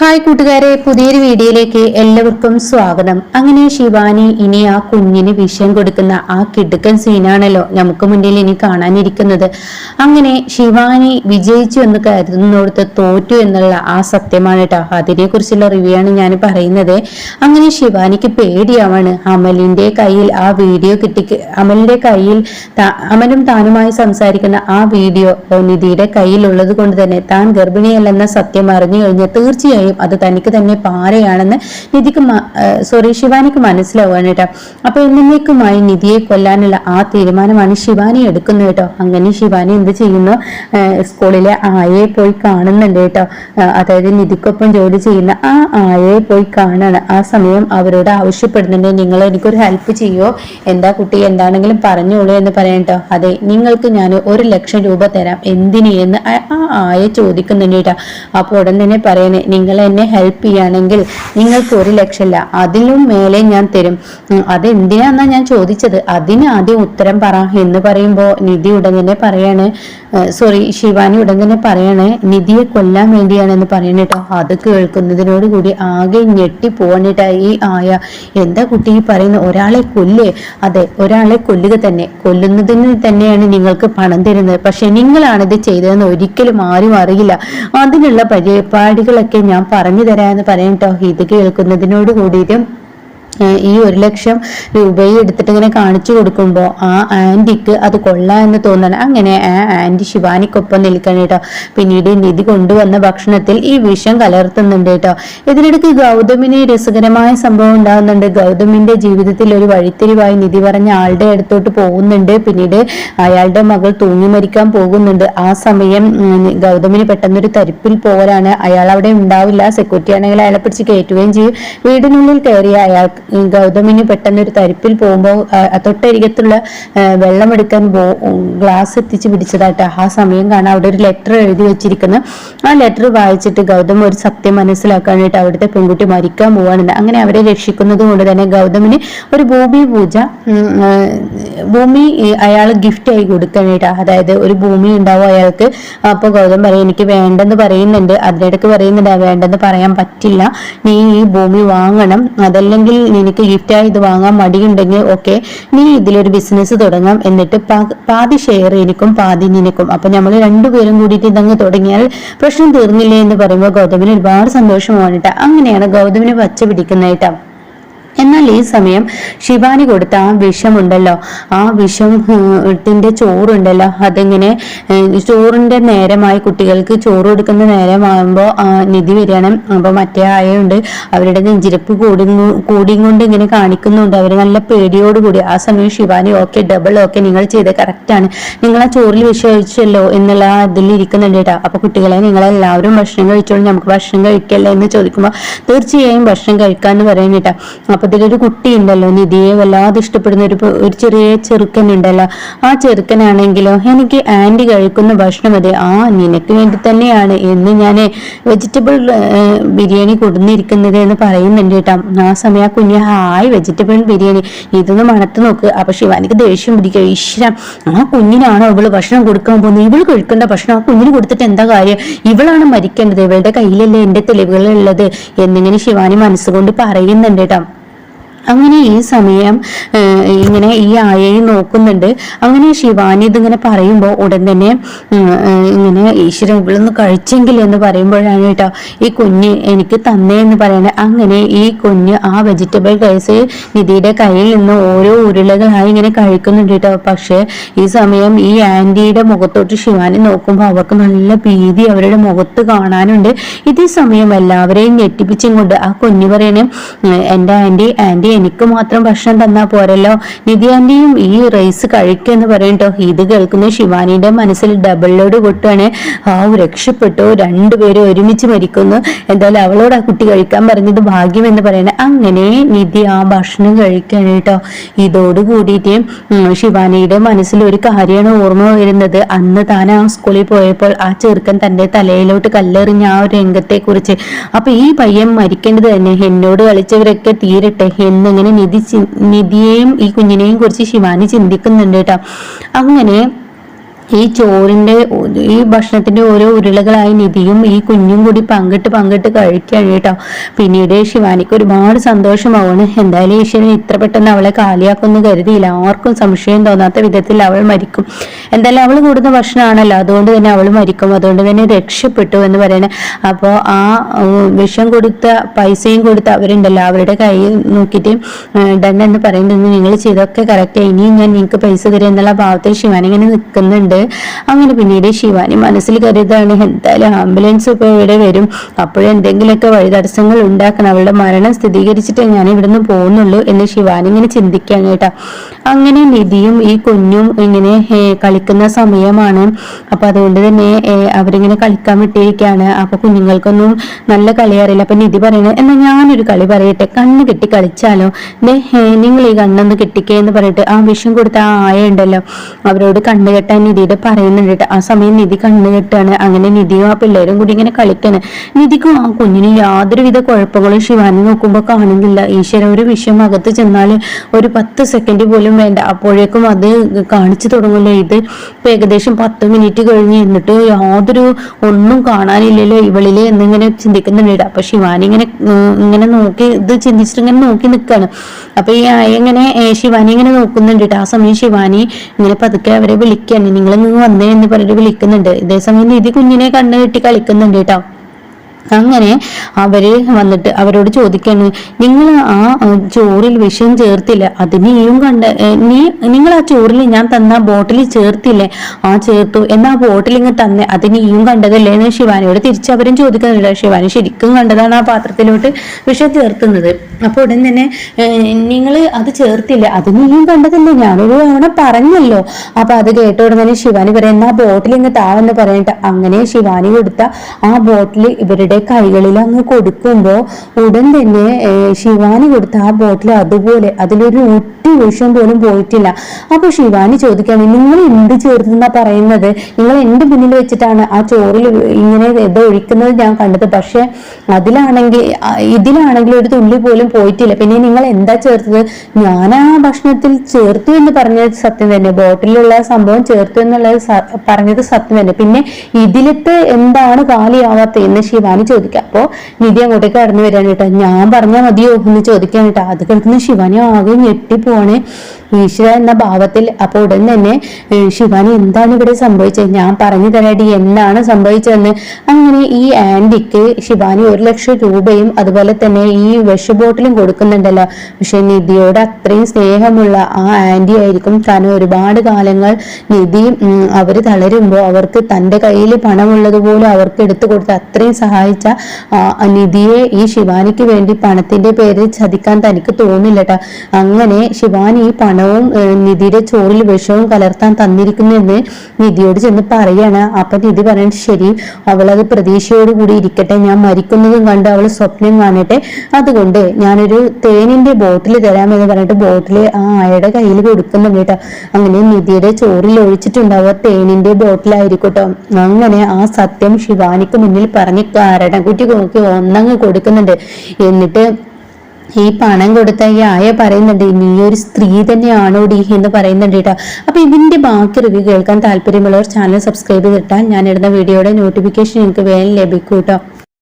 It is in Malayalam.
ഹായ് കൂട്ടുകാരെ പുതിയൊരു വീഡിയോയിലേക്ക് എല്ലാവർക്കും സ്വാഗതം. അങ്ങനെ ശിവാനി ഇനി ആ കുഞ്ഞിന് വിഷം കൊടുക്കുന്ന ആ കിടുക്കൻ സീനാണല്ലോ നമുക്ക് മുന്നിൽ ഇനി കാണാനിരിക്കുന്നത്. അങ്ങനെ ശിവാനി വിജയിച്ചു എന്ന് കരുതുന്നിടത്ത് തോറ്റു എന്നുള്ള ആ സത്യമാണ് കേട്ടോ അതിനെ കുറിച്ചുള്ള റിവ്യൂ ആണ് ഞാൻ പറയുന്നത്. അങ്ങനെ ശിവാനിക്ക് പേടിയാവാണ്. അമലിന്റെ കയ്യിൽ ആ വീഡിയോ കിട്ടി അമലിന്റെ കയ്യിൽ അമലും താനുമായി സംസാരിക്കുന്ന ആ വീഡിയോ നിധിയുടെ കയ്യിലുള്ളത് കൊണ്ട് തന്നെ താൻ ഗർഭിണിയല്ലെന്ന സത്യം അറിഞ്ഞു കഴിഞ്ഞാൽ തീർച്ചയായും അത് തനിക്ക് തന്നെ പാരയാണെന്ന് നിധിക്ക് സോറി ശിവാനിക്ക് മനസ്സിലാവുകയാണ് കേട്ടോ. അപ്പൊ എന്നേക്കുമായി നിധിയെ കൊല്ലാനുള്ള ആ തീരുമാനമാണ് ശിവാനി എടുക്കുന്നത് കേട്ടോ. അങ്ങനെ ശിവാനി എന്ത് ചെയ്യുന്നു? സ്കൂളിലെ ആയയെ പോയി കാണുന്നുണ്ട് കേട്ടോ. അതായത് നിധിക്കൊപ്പം ജോലി ചെയ്യുന്ന ആ ആയയെ പോയി കാണാണ്. ആ സമയം അവരോട് ആവശ്യപ്പെടുന്നുണ്ട് നിങ്ങൾ എനിക്കൊരു ഹെൽപ്പ് ചെയ്യോ? എന്താ കുട്ടി? എന്താണെങ്കിലും പറഞ്ഞോളൂ എന്ന് പറയാം കേട്ടോ. അതെ നിങ്ങൾക്ക് ഞാൻ ഒരു ലക്ഷം രൂപ തരാം. എന്തിന്? എന്ന് ആ ആ ആയ ചോദിക്കുന്നുണ്ട് കേട്ടോ. അപ്പോൾ ഉടൻ തന്നെ പറയണേ നിങ്ങൾ എന്നെ ഹെൽപ്പ് ചെയ്യുകയാണെങ്കിൽ നിങ്ങൾക്ക് ഒരു ലക്ഷമില്ല അതിലും മേലെ ഞാൻ തരും. അതെന്തിനാന്നാ അത് ഞാൻ ചോദിച്ചത്? അതിന് ആദ്യം ഉത്തരം പറ എന്ന് പറയുമ്പോൾ നിധി ഉടൻ തന്നെ പറയാണ് സോറി ശിവാനി ഉടൻ തന്നെ പറയണേ നിധിയെ കൊല്ലാൻ വേണ്ടിയാണെന്ന് പറയണ കേട്ടോ അത് കേൾക്കുന്നതിനോട് കൂടി ആകെ ഞെട്ടി പോകണിട്ടാ ഈ ആയ. എന്താ കുട്ടി ഈ പറയുന്ന ഒരാളെ കൊല്ലേ? അതെ ഒരാളെ കൊല്ലുക തന്നെ. കൊല്ലുന്നതിന് തന്നെയാണ് നിങ്ങൾക്ക് പണം തരുന്നത്. പക്ഷെ നിങ്ങളാണിത് ചെയ്തതെന്ന് ഒരിക്കലും ആരും അറിയില്ല. അതിനുള്ള പരിപാടികളൊക്കെ ഞാൻ പറഞ്ഞു തരാമെന്ന് പറയും കേട്ടോ ഇത് കേൾക്കുന്നതിനോട് കൂടിയിട്ട് ഈ ഒരു ലക്ഷം രൂപയും എടുത്തിട്ട് ഇങ്ങനെ കാണിച്ചു കൊടുക്കുമ്പോൾ ആ ആന്റിക്ക് അത് കൊള്ളാം എന്ന് തോന്നണം. അങ്ങനെ ആ ആന്റി ശിവാനിക്കൊപ്പം നിൽക്കണം കേട്ടോ. പിന്നീട് നിധി കൊണ്ടുവന്ന ഭക്ഷണത്തിൽ ഈ വിഷം കലർത്തുന്നുണ്ട് കേട്ടോ. ഇതിനിടയ്ക്ക് ഗൗതമിന് രസകരമായ സംഭവം ഉണ്ടാകുന്നുണ്ട്. ഗൗതമിന്റെ ജീവിതത്തിൽ ഒരു വഴിത്തിരിവായി നിധി പറഞ്ഞ ആളുടെ അടുത്തോട്ട് പോകുന്നുണ്ട്. പിന്നീട് അയാളുടെ മകൾ തൂങ്ങി മരിക്കാൻ പോകുന്നുണ്ട്. ആ സമയം ഗൗതമിന് പെട്ടെന്നൊരു തരിപ്പിൽ പോകലാണ്. അയാൾ അവിടെ ഉണ്ടാവില്ല. സെക്യൂരിറ്റി ആണെങ്കിൽ അയാളെ പിടിച്ച് കയറ്റുകയും ചെയ്യും. വീടിനുള്ളിൽ കയറിയ അയാൾ ഉം, ഗൗതമിന് പെട്ടെന്നൊരു തരിപ്പിൽ പോകുമ്പോൾ തൊട്ടരികത്തുള്ള വെള്ളമെടുക്കാൻ ഗ്ലാസ് എത്തിച്ച് പിടിച്ചതായിട്ട് ആ സമയം കാണാൻ അവിടെ ഒരു ലെറ്റർ എഴുതി വെച്ചിരിക്കുന്നു. ആ ലെറ്റർ വായിച്ചിട്ട് ഗൗതം ഒരു സത്യം മനസ്സിലാക്കാനായിട്ട് അവിടുത്തെ പെൺകുട്ടി മരിക്കാൻ പോവാണെന്ന് അങ്ങനെ അവരെ രക്ഷിക്കുന്നത് കൊണ്ട് തന്നെ ഗൗതമിന് ഒരു ഭൂമി പൂജ ഭൂമി അയാൾ ഗിഫ്റ്റ് ആയി കൊടുക്കാനായിട്ട് അതായത് ഒരു ഭൂമി ഉണ്ടാവും അയാൾക്ക്. അപ്പൊ ഗൗതം പറയും എനിക്ക് വേണ്ടെന്ന് പറയുന്നുണ്ട്. അതിനിടയ്ക്ക് പറയുന്നുണ്ട് "ആ, വേണ്ടെന്ന് പറയാൻ പറ്റില്ല. നീ ഈ ഭൂമി വാങ്ങണം. അതല്ലെങ്കിൽ നിനക്ക് ഗിഫ്റ്റായി ഇത് വാങ്ങാൻ മടിയുണ്ടെങ്കിൽ ഓക്കെ നീ ഇതിലൊരു ബിസിനസ് തുടങ്ങാം. എന്നിട്ട് പാതി ഷെയർ എനിക്കും പാതി നിനക്കും. അപ്പൊ നമ്മൾ രണ്ടുപേരും കൂടിയിട്ട് ഇതങ്ങ് തുടങ്ങിയാൽ പ്രശ്നം തീർന്നില്ലേ എന്ന് പറയുമ്പോൾ ഗൗതമിന് ഒരുപാട് സന്തോഷമാണ് കേട്ടോ. അങ്ങനെയാണ് ഗൗതമിന് പച്ച പിടിക്കുന്നതായിട്ടാ എന്നാൽ ഈ സമയം ശിവാനി കൊടുത്ത ആ വിഷമുണ്ടല്ലോ. ആ വിഷം ത്തിന്റെ ചോറുണ്ടല്ലോ. അതിങ്ങനെ ചോറിന്റെ നേരമായി കുട്ടികൾക്ക് ചോറ് കൊടുക്കുന്ന നേരമാകുമ്പോൾ നിധി വരികയാണ്. അപ്പോൾ മറ്റേ ആയുണ്ട് അവരുടെ നെഞ്ചിരിപ്പ് കൂടി കൂടിയും കൊണ്ട് ഇങ്ങനെ കാണിക്കുന്നുണ്ട്. അവർ നല്ല പേടിയോടുകൂടി ആ സമയം ശിവാനി ഓക്കെ ഡബിൾ ഓക്കെ നിങ്ങൾ ചെയ്ത് കറക്റ്റാണ് നിങ്ങൾ ആ ചോറിൽ വിഷം ഒഴിച്ചല്ലോ എന്നുള്ള ഇതിൽ ഇരിക്കുന്നുണ്ട് കേട്ടോ. അപ്പൊ കുട്ടികളെ നിങ്ങളെല്ലാവരും ഭക്ഷണം കഴിച്ചോളൂ നമുക്ക് ഭക്ഷണം കഴിക്കല്ലേ എന്ന് ചോദിക്കുമ്പോൾ തീർച്ചയായും ഭക്ഷണം കഴിക്കാന്ന് പറയുന്നത് കേട്ടോ. അപ്പൊ ഇതിലൊരു കുട്ടി ഉണ്ടല്ലോ നിധിയെ വല്ലാതെ ഇഷ്ടപ്പെടുന്ന ഒരു ഒരു ചെറിയ ചെറുക്കൻ ഉണ്ടല്ലോ ആ ചെറുക്കനാണെങ്കിലോ എനിക്ക് ആന്റി കഴിക്കുന്ന ഭക്ഷണം അതെ. ആ നിനക്ക് വേണ്ടി തന്നെയാണ് എന്ന് ഞാൻ വെജിറ്റബിൾ ബിരിയാണി കൊടുന്നിരിക്കുന്നത് എന്ന് പറയുന്നുണ്ട് കേട്ടോ. ആ സമയം ആ കുഞ്ഞ് ഹായ് വെജിറ്റബിൾ ബിരിയാണി. ഇതൊന്ന് മണത്ത് നോക്ക്. അപ്പൊ ശിവാനിക്ക് ദേഷ്യം പിടിക്കുക ഈശ്വരം ആ കുഞ്ഞിനാണോ ഇവൾ ഭക്ഷണം കൊടുക്കാൻ പോകുന്നത്? ഇവൾ കഴിക്കേണ്ട ഭക്ഷണം ആ കുഞ്ഞിന് കൊടുത്തിട്ട് എന്താ കാര്യം? ഇവളാണ് മരിക്കേണ്ടത്. ഇവളുടെ കയ്യിലല്ലേ എന്റെ തെളിവുകളുള്ളത് എന്നിങ്ങനെ ശിവാനി മനസ്സുകൊണ്ട് പറയുന്നുണ്ട് കേട്ടോ. അങ്ങനെ ഈ സമയം ഇങ്ങനെ ഈ ആയയെ നോക്കുന്നുണ്ട്. അങ്ങനെ ശിവാനി ഇതിങ്ങനെ പറയുമ്പോൾ ഉടൻ തന്നെ ഇങ്ങനെ ഈശ്വരൻ ഇവളൊന്ന് കഴിച്ചെങ്കിൽ എന്ന് പറയുമ്പോഴാണ് കേട്ടോ ഈ കുഞ്ഞ് എനിക്ക് തന്നേ എന്ന് പറയുന്നത്. അങ്ങനെ ഈ കുഞ്ഞ് ആ വെജിറ്റബിൾ റൈസ് നിധിയുടെ കയ്യിൽ നിന്ന് ഓരോ ഉരുളകളായി ഇങ്ങനെ കഴിക്കുന്നുണ്ട് കേട്ടോ. പക്ഷേ ഈ സമയം ഈ ആന്റിയുടെ മുഖത്തോട്ട് ശിവാനി നോക്കുമ്പോൾ അവർക്ക് നല്ല ഭീതി അവരുടെ മുഖത്ത് കാണാനുണ്ട്. ഇതേ സമയം എല്ലാവരെയും ഞെട്ടിപ്പിച്ചും കൊണ്ട് ആ കുഞ്ഞ് പറയണേ എന്റെ ആന്റി ആന്റി എനിക്ക് മാത്രം ഭക്ഷണം തന്നാ പോരല്ലോ? നിധി ആന്റിയും ഈ റൈസ് കഴിക്കുമെന്ന് പറയട്ടോ ഇത് കേൾക്കുന്ന ശിവാനിയുടെ മനസ്സിൽ ഡബിൾ ലോഡ് കൊട്ടാണ് ആ രക്ഷപ്പെട്ടു. രണ്ടുപേരും ഒരുമിച്ച് മരിക്കുന്നു. എന്തായാലും അവളോട് ആ കുട്ടി കഴിക്കാൻ പറഞ്ഞത് ഭാഗ്യം എന്ന് പറയണേ. അങ്ങനെ നിധി ആ ഭക്ഷണം കഴിക്കാൻ കേട്ടോ. ഇതോട് കൂടിയിട്ട് ശിവാനിയുടെ മനസ്സിൽ ഒരു കാര്യമാണ് ഓർമ്മ വരുന്നത്. അന്ന് താൻ ആ സ്കൂളിൽ പോയപ്പോൾ ആ ചെറുക്കൻ തന്റെ തലയിലോട്ട് കല്ലെറിഞ്ഞ ആ ഒരു രംഗത്തെ കുറിച്ച് അപ്പൊ ഈ പയ്യൻ മരിക്കേണ്ടത് തന്നെ. എന്നോട് കളിച്ചവരൊക്കെ തീരട്ടെ. എന്നിങ്ങനെ നിധി നിധിയെയും ഈ കുഞ്ഞിനെയും കുറിച്ച് ശിവാനി ചിന്തിക്കുന്നുണ്ട് കേട്ടോ. അങ്ങനെ ഈ ചോറിന്റെ ഈ ഭക്ഷണത്തിന്റെ ഓരോ ഉരുളകളായി നിധിയും ഈ കുഞ്ഞും കൂടി പങ്കിട്ട് പങ്കിട്ട് കഴിക്കുകയാണ് കേട്ടോ. പിന്നീട് ശിവാനിക്ക് ഒരുപാട് സന്തോഷമാവാണ് എന്തായാലും ഈശ്വരൻ ഇത്ര പെട്ടെന്ന് അവളെ കാലിയാക്കുമെന്ന് കരുതിയില്ല. ആർക്കും സംശയം തോന്നാത്ത വിധത്തിൽ അവൾ മരിക്കും. എന്തായാലും അവൾ കൂടുന്ന ഭക്ഷണമാണല്ലോ. അതുകൊണ്ട് തന്നെ അവൾ മരിക്കും. അതുകൊണ്ട് തന്നെ രക്ഷപ്പെട്ടു എന്ന് പറയണേ. അപ്പോൾ ആ വിഷം കൊടുത്ത പൈസയും കൊടുത്ത അവരുണ്ടല്ലോ. അവരുടെ കൈ നോക്കിയിട്ട് ഡൺ എന്ന് പറയുന്നത് നിങ്ങൾ ചെയ്തൊക്കെ കറക്റ്റ് ഇനിയും ഞാൻ നിങ്ങൾക്ക് പൈസ തരും എന്നുള്ള ഭാവത്തിൽ ശിവാനി ഇങ്ങനെ അങ്ങനെ പിന്നീട് ശിവാനി മനസ്സിൽ കരുതാണ് എന്തായാലും ആംബുലൻസ് ഒക്കെ ഇവിടെ വരും. അപ്പോഴെന്തെങ്കിലുമൊക്കെ വഴി തടസ്സങ്ങൾ ഉണ്ടാക്കണം. അവളുടെ മരണം സ്ഥിരീകരിച്ചിട്ടേ ഞാൻ ഇവിടുന്ന് പോകുന്നുള്ളൂ എന്ന് ശിവാനി ഇങ്ങനെ ചിന്തിക്കാൻ കേട്ടാ. അങ്ങനെ നിധിയും ഈ കുഞ്ഞും ഇങ്ങനെ കളിക്കുന്ന സമയമാണ്. അപ്പൊ അതുകൊണ്ട് തന്നെ അവരിങ്ങനെ കളിക്കാൻ വിട്ടിരിക്കുകയാണ് അപ്പൊ കുഞ്ഞുങ്ങൾക്കൊന്നും നല്ല കളി അറിയില്ല. അപ്പൊ നിധി പറയണേ എന്നാ ഞാനൊരു കളി പറയട്ടെ. കണ്ണ് കെട്ടി കളിച്ചാലോ? നിങ്ങൾ ഈ കണ്ണൊന്ന് കെട്ടിക്കേ എന്ന് പറഞ്ഞിട്ട് ആ വിഷം കൊടുത്ത ആ ആയ ഉണ്ടല്ലോ. അവരോട് കണ്ണ് കെട്ടാൻ നിധിയുടെ പറയുന്നുണ്ട്. ആ സമയം നിധി കണ്ണ് കെട്ടാണ്. അങ്ങനെ നിധിയും ആ പിള്ളേരും കൂടി ഇങ്ങനെ കളിക്കാണ്. നിധിക്കും ആ കുഞ്ഞിന് യാതൊരുവിധ കുഴപ്പങ്ങളും ശിവാനി നോക്കുമ്പോൾ കാണുന്നില്ല. ഈശ്വര ഒരു വിഷം അകത്ത് ചെന്നാൽ ഒരു പത്ത് സെക്കൻഡ് പോലും വേണ്ട. അപ്പോഴേക്കും അത് കാണിച്ചു തുടങ്ങുമല്ലോ. ഇത് ഏകദേശം പത്ത് മിനിറ്റ് കഴിഞ്ഞ് എന്നിട്ട് യാതൊരു ഒന്നും കാണാനില്ലല്ലോ ഇവളിൽ എന്നിങ്ങനെ ചിന്തിക്കുന്നുണ്ട്. അപ്പൊ ശിവാനി ഇങ്ങനെ ഇങ്ങനെ നോക്കി ഇത് ചിന്തിച്ചിട്ട് ഇങ്ങനെ നോക്കി നിൽക്കാണ് അപ്പൊ ഈ എങ്ങനെ ശിവാനി ഇങ്ങനെ നോക്കുന്നുണ്ട്. ആ സമയം ശിവാനി ഇങ്ങനെ പതുക്കെ അവരെ വിളിക്കാണ്. നിങ്ങൾ നിങ്ങൾ വന്നേ എന്ന് പറഞ്ഞിട്ട് വിളിക്കുന്നുണ്ട്. ഇതേസമയം നിധി കുഞ്ഞിനെ കണ്ണ് കെട്ടി കളിക്കുന്നുണ്ട് കേട്ടോ. അങ്ങനെ അവർ വന്നിട്ട് അവരോട് ചോദിക്കാണ് നിങ്ങൾ ആ ചോറിൽ വിഷം ചേർത്തില്ല അത് നീയും കണ്ട നീ നിങ്ങൾ ആ ചോറിൽ ഞാൻ തന്ന ബോട്ടിൽ ചേർത്തില്ലേ ആ ചേർത്തു എന്നാ ബോട്ടിൽ ഇങ്ങ് തന്നെ അത് നീയും കണ്ടതല്ലേ? എന്ന് ശിവാനിയോട് തിരിച്ച് അവരും ചോദിക്കുന്നുണ്ട്. ശിവാനി ശരിക്കും കണ്ടതാണ് ആ പാത്രത്തിലോട്ട് വിഷം ചേർത്തുന്നത് അപ്പോൾ ഉടൻ തന്നെ നിങ്ങൾ അത് ചേർത്തില്ല അത് നീയും കണ്ടതല്ലേ ഞാനൊരു തവണ പറഞ്ഞല്ലോ. അപ്പൊ അത് കേട്ട ഉടനെ ശിവാനി പറയാം എന്നാ ബോട്ടിൽ ഇങ്ങ് താവെന്ന് പറഞ്ഞിട്ട് അങ്ങനെ ശിവാനി കൊടുത്ത ആ ബോട്ടിൽ ഇവരുടെ കൈകളിൽ അങ്ങ് കൊടുക്കുമ്പോൾ ഉടൻ തന്നെ ശിവാനി കൊടുത്ത ആ ബോട്ടിൽ അതുപോലെ അതിലൊരു നിമിഷം പോലും പോയിട്ടില്ല. അപ്പൊ ശിവാനി ചോദിക്കാണ് നിങ്ങൾ എന്ത് ചേർത്തെന്നാ പറയുന്നത്? നിങ്ങൾ എന്റെ മുന്നിൽ വെച്ചിട്ടാണ് ആ ചോറിൽ ഇങ്ങനെ ഇത് ഒഴിക്കുന്നത് ഞാൻ കണ്ടത്. പക്ഷെ അതിലാണെങ്കിൽ ഇതിലാണെങ്കിൽ ഒരു തുള്ളി പോലും പോയിട്ടില്ല. പിന്നെ നിങ്ങൾ എന്താ ചേർത്തത്? ഞാൻ ആ ഭക്ഷണത്തിൽ ചേർത്തു എന്ന് പറഞ്ഞത് സത്യം തന്നെ. ബോട്ടിലുള്ള സംഭവം ചേർത്തു എന്നുള്ളത് പറഞ്ഞത് സത്യം തന്നെ. പിന്നെ ഇതിലത്തെ എന്താണ് കാലിയാവാത്ത എന്ന് ശിവാനി ചോദിക്കാം അപ്പോ നിധി അങ്ങോട്ടേക്ക് കടന്നു വരാൻ കേട്ടോ. ഞാൻ പറഞ്ഞാൽ മതിയോ? എന്ന് ചോദിക്കാൻ കേട്ടോ. അത് കേൾക്കുന്ന ശിവാനി ആകെ ആണ് ഈശ്വര എന്ന ഭാവത്തിൽ അപ്പോൾ ഉടൻ തന്നെ ശിവാനി എന്താണ് ഇവിടെ സംഭവിച്ചത്? ഞാൻ പറഞ്ഞു തരാടി എന്താണ് സംഭവിച്ചതെന്ന്. അങ്ങനെ ഈ ആന്റിക്ക് ശിവാനി ഒരു ലക്ഷം രൂപയും അതുപോലെ തന്നെ ഈ വിഷ ബോട്ടിലും കൊടുക്കുന്നുണ്ടല്ലോ. പക്ഷെ നിധിയോട് അത്രയും സ്നേഹമുള്ള ആ ആന്റി ആയിരിക്കും. കാരണം ഒരുപാട് കാലങ്ങൾ നിധി അവർ തളരുമ്പോൾ അവർക്ക് തന്റെ കയ്യിൽ പണമുള്ളത് പോലും അവർക്ക് എടുത്തു കൊടുത്ത് അത്രയും സഹായിച്ച നിധിയെ ഈ ശിവാനിക്ക് വേണ്ടി പണത്തിന്റെ പേരിൽ ചതിക്കാൻ തനിക്ക് തോന്നില്ലട്ടോ. അങ്ങനെ ശിവാനി ഈ പണം പണവും നിധിയുടെ ചോറിൽ വിഷവും കലർത്താൻ തന്നിരിക്കുന്നെന്ന് നിധിയോട് ചെന്ന് പറയാണ്. അപ്പൊ നിധി പറയണ ശരി അവളത് പ്രതീക്ഷയോട് കൂടി ഇരിക്കട്ടെ. ഞാൻ മരിക്കുന്നതും കണ്ട് അവൾ സ്വപ്നം കാണട്ടെ. അതുകൊണ്ട് ഞാനൊരു തേനിന്റെ ബോട്ടിൽ തരാമെന്ന് പറഞ്ഞിട്ട് ബോട്ടിൽ ആ ആയുടെ കയ്യിൽ കൊടുക്കുന്നുണ്ട് കേട്ടോ. അങ്ങനെ നിധിയുടെ ചോറിൽ ഒഴിച്ചിട്ടുണ്ടാവുക തേനിന്റെ ബോട്ടിലായിരിക്കട്ടോ. അങ്ങനെ ആ സത്യം ശിവാനിക്ക് മുന്നിൽ പറഞ്ഞ് കുറ്റി നോക്കി ഒന്നങ്ങ് കൊടുക്കുന്നുണ്ട്. എന്നിട്ട് ഈ പണം കൊടുത്ത ഈ ആയ പറയുന്നുണ്ട് നീ ഒരു സ്ത്രീ തന്നെയാണോടി? എന്ന് പറയുന്നുണ്ട് കേട്ടോ. അപ്പൊ ഇതിന്റെ ബാക്കി റിവ്യൂ കേൾക്കാൻ താല്പര്യമുള്ളവർ ചാനൽ സബ്സ്ക്രൈബ് ചെയ്തിട്ടാൽ ഞാൻ ഇടുന്ന വീഡിയോയുടെ നോട്ടിഫിക്കേഷൻ നിങ്ങൾക്ക് വേഗം ലഭിക്കും കേട്ടോ.